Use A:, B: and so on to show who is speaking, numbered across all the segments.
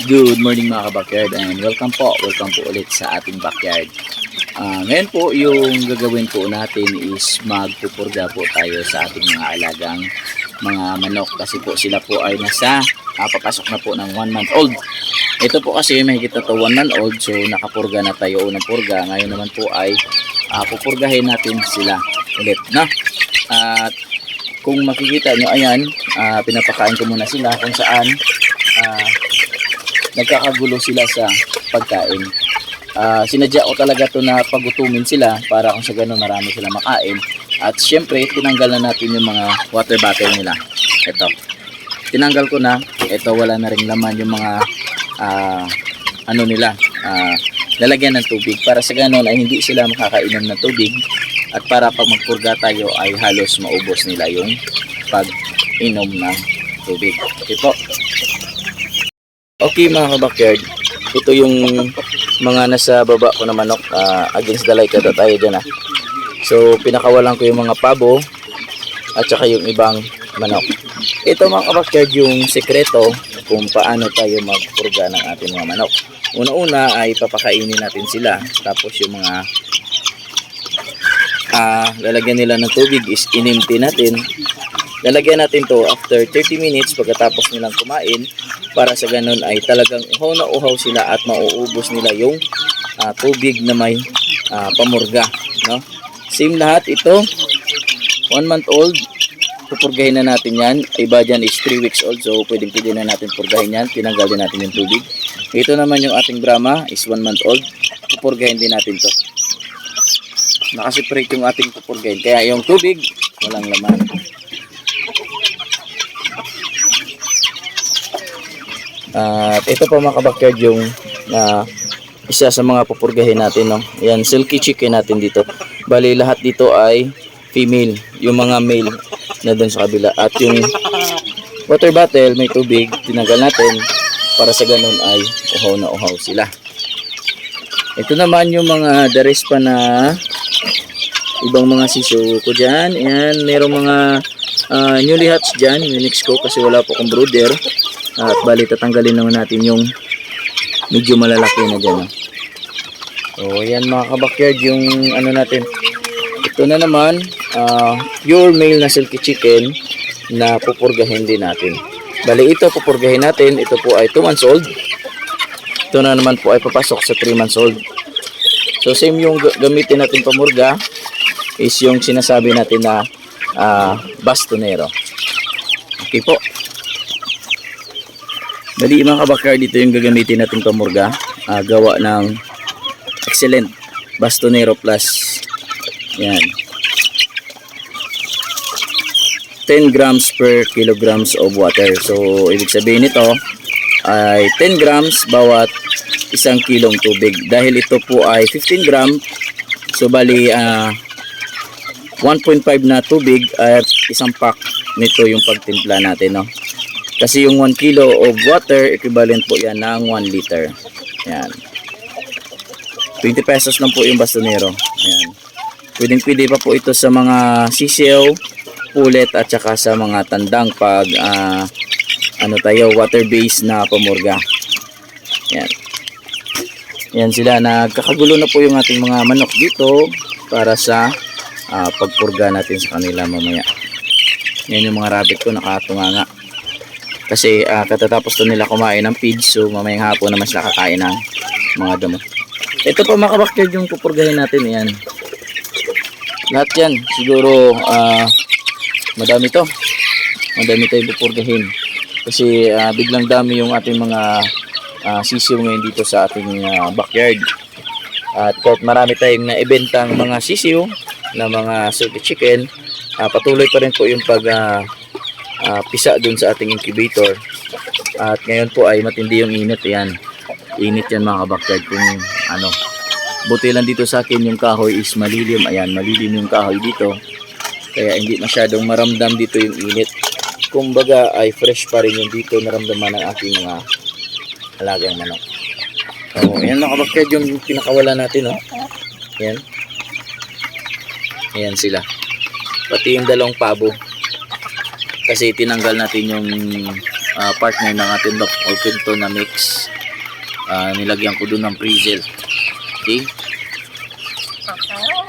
A: Good morning mga kabakyard and welcome po, welcome po ulit sa ating backyard. Ah, ngayon po yung gagawin po natin is magpupurga po tayo sa ating mga alagang mga manok kasi po sila po ay nasa ah, papasok na po ng 1 month old. Ito po kasi may kita to 1 month old so nakapurga na tayo unang purga. Ngayon naman po ay ah, pupurgahin natin sila ulit. No? At kung makikita nyo ayan, ah, pinapakain ko muna sila kung saan ah, nagkakagulo sila sa pagkain. Ah, sinadya ko talaga to na pagutumin sila para kung sa ganun marami sila makain. At syempre, tinanggal na natin yung mga water bottle nila. Ito. Tinanggal ko na. Ito, wala na ring laman yung mga ah, ano nila. ah, lalagyan ng tubig. Para sa ganun ay hindi sila makakainom ng tubig. At para pag magpurga tayo ay halos maubos nila yung pag-inom ng tubig. Okay po. Okay mga kabakyard, ito yung mga nasa baba ko na manok ah, against the light ito tayo dyan ah. So pinakawalan ko yung mga pabo at saka yung ibang manok. Ito mga kabakyard yung sekreto kung paano tayo magpurga ng ating mga manok. Una-una ay papakainin natin sila tapos yung mga ah, lalagyan nila ng tubig is inimti natin lalagyan natin to after 30 minutes pagkatapos nilang kumain. Para sa ganun ay talagang uhaw na uhaw sila at mauubos nila yung ah, tubig na may ah, pamurga no? Same lahat ito. 1 month old pupurgahin na natin yan. Iba dyan is 3 weeks old so pwedeng pwede na natin purgahin yan. Tinanggal din natin yung tubig. Ito naman yung ating Brahma is 1 month old. Pupurgahin din natin to. Nakaseparate yung ating pupurgahin. Kaya yung tubig walang laman At ito po mga kabakyard yung na isa sa mga pupurgahin natin. No? Yan, silky chicken natin dito. Bali lahat dito ay female. Yung mga male na doon sa kabila. At yung water bottle, may tubig, tinanggal natin para sa ganun ay uhaw na uhaw sila. Ito naman yung mga dares pa na ibang mga siso ko dyan. Ayan, merong mga ah, newly hatched dyan, next ko kasi wala po akong brooder. At bali tatanggalin naman natin yung medyo malalaki na dyan. So ayan mga kabakyard yung ano natin. Ito na naman ah, pure male na silky chicken na pupurgahin din natin. Bali ito pupurgahin natin. Ito po ay 2 months old. Ito na naman po ay papasok sa 3 months old. So same yung ga- gamitin natin pamurga is yung sinasabi natin na ah, bastonero. Okay po. Bali mga kabakar dito yung gagamitin natin pamurga. ah, gawa ng excellent bastonero plus. Yan. 10 grams per kilograms of water. So, ibig sabihin nito ay 10 grams bawat isang kilong tubig. Dahil ito po ay 15 gram, so bali ah, 1.5 na tubig at isang pack nito yung pagtimpla natin. No? Kasi yung 1 kilo of water, equivalent po yan ng 1 liter. Yan. 20 pesos lang po yung bastonero. Yan. Pwedeng pwede pa po ito sa mga sisiyo, pulet at saka sa mga tandang pag ah, ano tayo, water based na pamurga. Yan. Yan sila, nagkakagulo na po yung ating mga manok dito para sa ah, pagpurga natin sa kanila mamaya. Yan yung mga rabbit ko nakatunganga. Kasi ah, katatapos to nila kumain ng feed so mamayang hapon naman sila kakain ng mga damo. Ito pa mga kabakyard yung pupurgahin natin yan. Lahat yan siguro ah, madami to. Madami tayong pupurgahin. Kasi ah, biglang dami yung ating mga ah, sisiw ngayon dito sa ating ah, backyard. At kahit marami tayong naibentang mga sisiw na mga silky chicken, ah, patuloy pa rin po yung pag ah, ah, pisa dun sa ating incubator. At ngayon po ay matindi yung init yan. Init yan mga kabakyard kung ano. Buti lang dito sa akin yung kahoy is malilim. Ayan, malilim yung kahoy dito. Kaya hindi masyadong maramdam dito yung init. Kumbaga ay fresh pa rin yung dito naramdaman ng aking mga alagang manok. So, ayan mga kabakyard yung pinakawala natin. Oh. Ayan. Ayan sila. Pati yung dalawang pabo kasi tinanggal natin yung ah, partner ng ating Doc Olpinto na mix. Ah, nilagyan ko doon ng Prizel. Okay?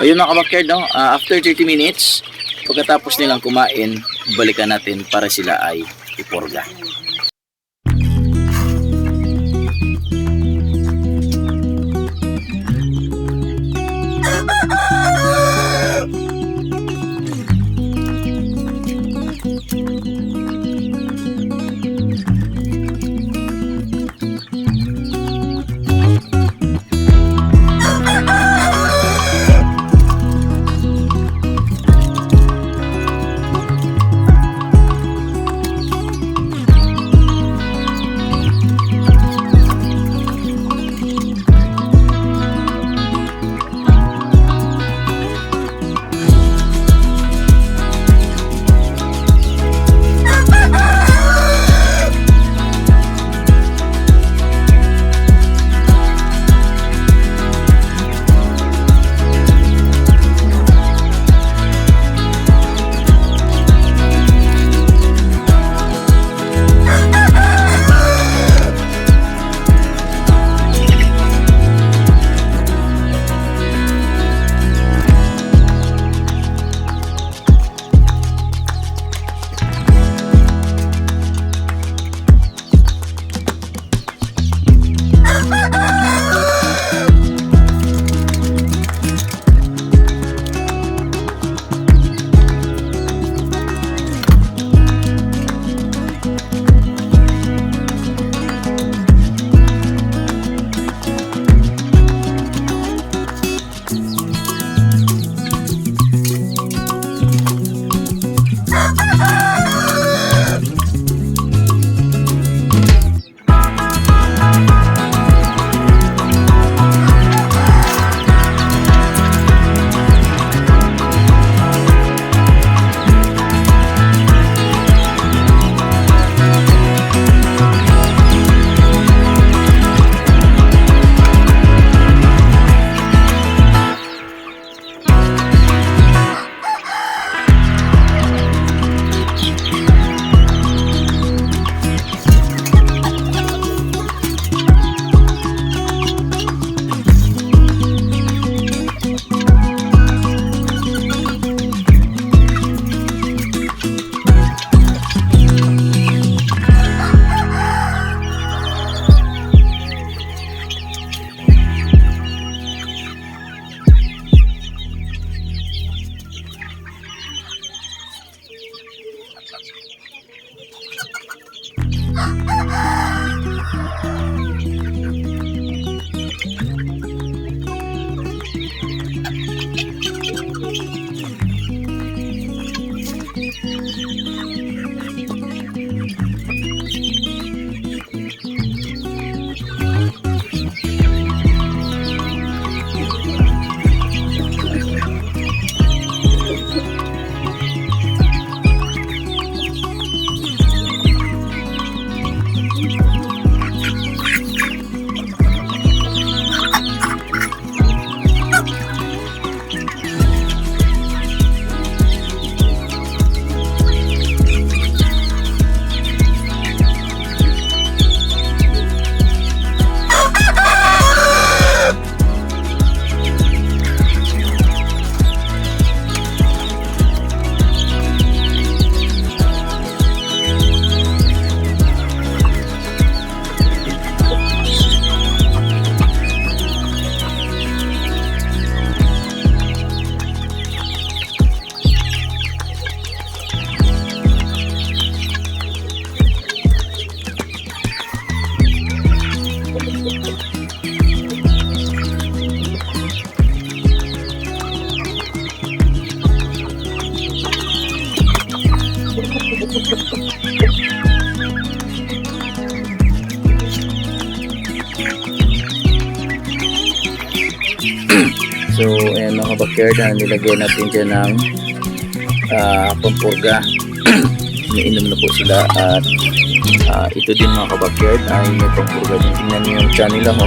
A: Ayun mga kabakyard, no? Ah, after 30 minutes, pagkatapos nilang kumain, balikan natin para sila ay iporga. So, ayan mga kabakyard, ah, nilagyan natin dyan ng ah, pampurga. Iniinom na po sila at ah, ito din mga kabakyard ay may pampurga din. Tingnan niyo yung tiyan nila ho.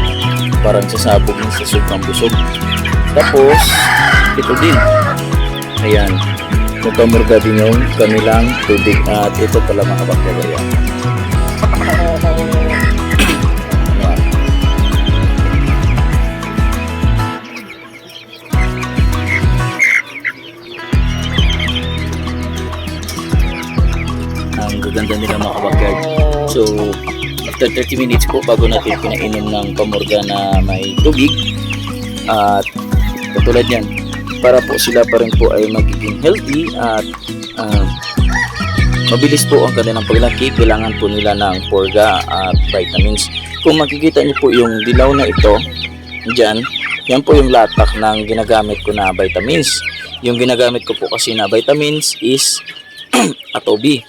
A: Parang sasabog ng sa sobrang busog. Tapos, ito din. Ayan. May pamurga din yung kanilang tubig at ito pala mga kabakyard. Ayan. Ang gaganda nila mga kabakyard. So, after 30 minutes po bago natin pinainom ng pamurga na may tubig at katulad yan para po sila pa rin po ay magiging healthy at ah, mabilis po ang kanilang paglaki kailangan po nila ng porga at vitamins. Kung makikita niyo po yung dilaw na ito dyan yan po yung latak ng ginagamit ko na vitamins. Yung ginagamit ko po kasi na vitamins is atobi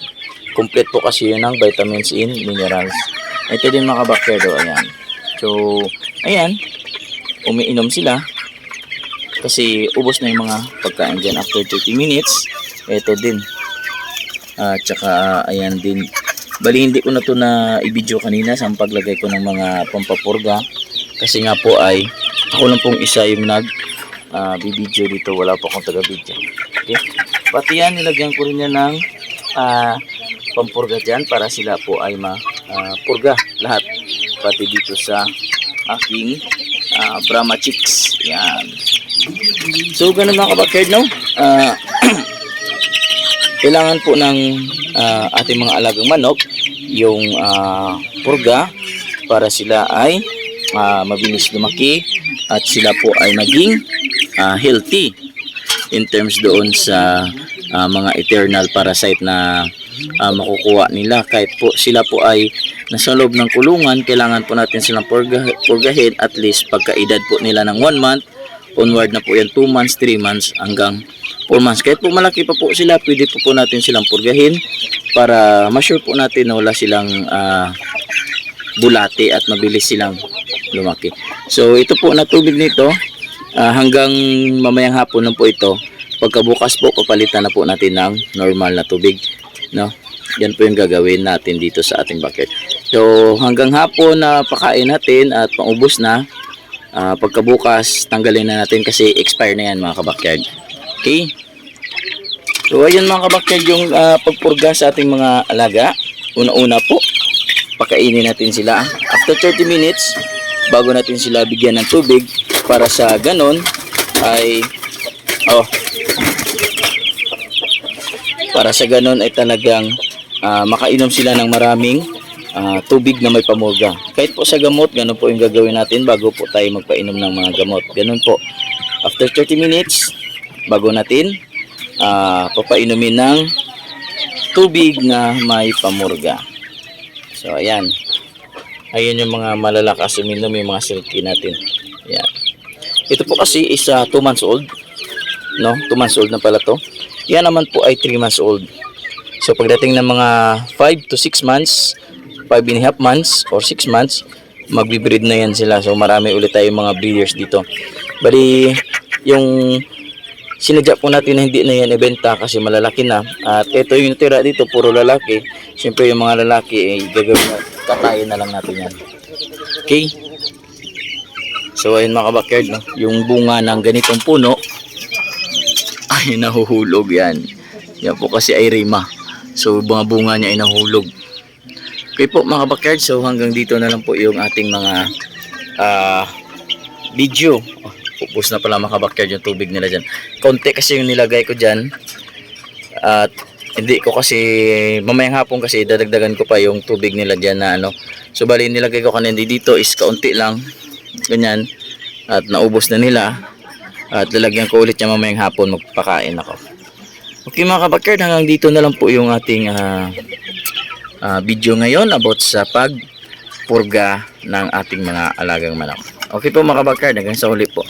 A: complete po kasi yun ng vitamins in minerals. Ito din mga bakteryo ayan. So ayan. Umiinom sila. Kasi ubos na yung mga pagkain dyan after 30 minutes. Ito din. At saka ayan din. Bali hindi ko na to na i-video kanina sa paglagay ko ng mga pampapurga. Kasi nga po ay ako lang pong isa yung nag ah, bibidyo dito. Wala po akong taga video okay? Pati yan nilagyan ko rin yan ng ah, pampurga dyan para sila po ay ma-purga lahat. Pati dito sa aking ah, Brahma Chicks. Yan. So ganun mga kabakerd no? Ah, kailangan po ng ah, ating mga alagang manok yung ah, purga para sila ay ah, mabilis lumaki at sila po ay maging ah, healthy in terms doon sa ah, mga eternal parasite na ah, makukuha nila kahit po sila po ay nasa loob ng kulungan kailangan po natin silang purga, purgahin at least pagkaedad po nila ng 1 month onward na po yan 2 months, 3 months hanggang 4 months. Kahit po malaki pa po sila, pwede po po natin silang purgahin para ma-sure po natin na wala silang ah, bulate at mabilis silang lumaki. So ito po na tubig nito ah, hanggang mamayang hapon lang po ito. Pagkabukas po papalitan na po natin ng normal na tubig, no? Yan po yung gagawin natin dito sa ating bucket. So hanggang hapon na pakain natin at paubos na, Ah, pagkabukas, tanggalin na natin kasi expire na yan mga kabakyard. Okay? So, ayun mga kabakyard yung ah, pagpurga sa ating mga alaga. Una-una po, pakainin natin sila. After 30 minutes, bago natin sila bigyan ng tubig, para sa ganon, ay, oh, para sa ganon ay talagang ah, makainom sila ng maraming ah, tubig na may pamurga. Kahit po sa gamot, ganun po yung gagawin natin bago po tayo magpainom ng mga gamot. Ganun po. After 30 minutes, bago natin ah, papainumin ng tubig na may pamurga. So, ayan. Ayan yung mga malalakas uminom, yung mga silky natin. Ayan. Ito po kasi is 2 months old. No? 2 months old na pala to. Yan naman po ay 3 months old. So, pagdating ng mga 5 to 6 months, 5 and a half months or 6 months, magbe-breed na yan sila. So marami ulit tayong mga breeders dito. Bali, yung sinadya po natin na hindi na yan ibenta kasi malalaki na. At ito yung tira dito, puro lalaki. Siyempre yung mga lalaki, eh, gagawin na, katayin na lang natin yan. Okay? So ayun mga kabakyard, no? yung bunga ng ganitong puno, ay nahuhulog yan. Yan po kasi ay rima. So mga bunga niya ay nahulog. Okay po mga backyard, so hanggang dito na lang po yung ating mga ah, video. Oh, Pupus na pala mga backyard yung tubig nila dyan. Konti kasi yung nilagay ko dyan. At hindi ko kasi, mamayang hapon kasi dadagdagan ko pa yung tubig nila dyan na ano. So bali nilagay ko kanina dito is kaunti lang. Ganyan. At naubos na nila. At lalagyan ko ulit yung mamayang hapon magpakain ako. Okay mga kabakyard, hanggang dito na lang po yung ating ah, ah, video ngayon about sa pagpurga ng ating mga alagang manok. Okay po mga kabakyard, hanggang sa huli po.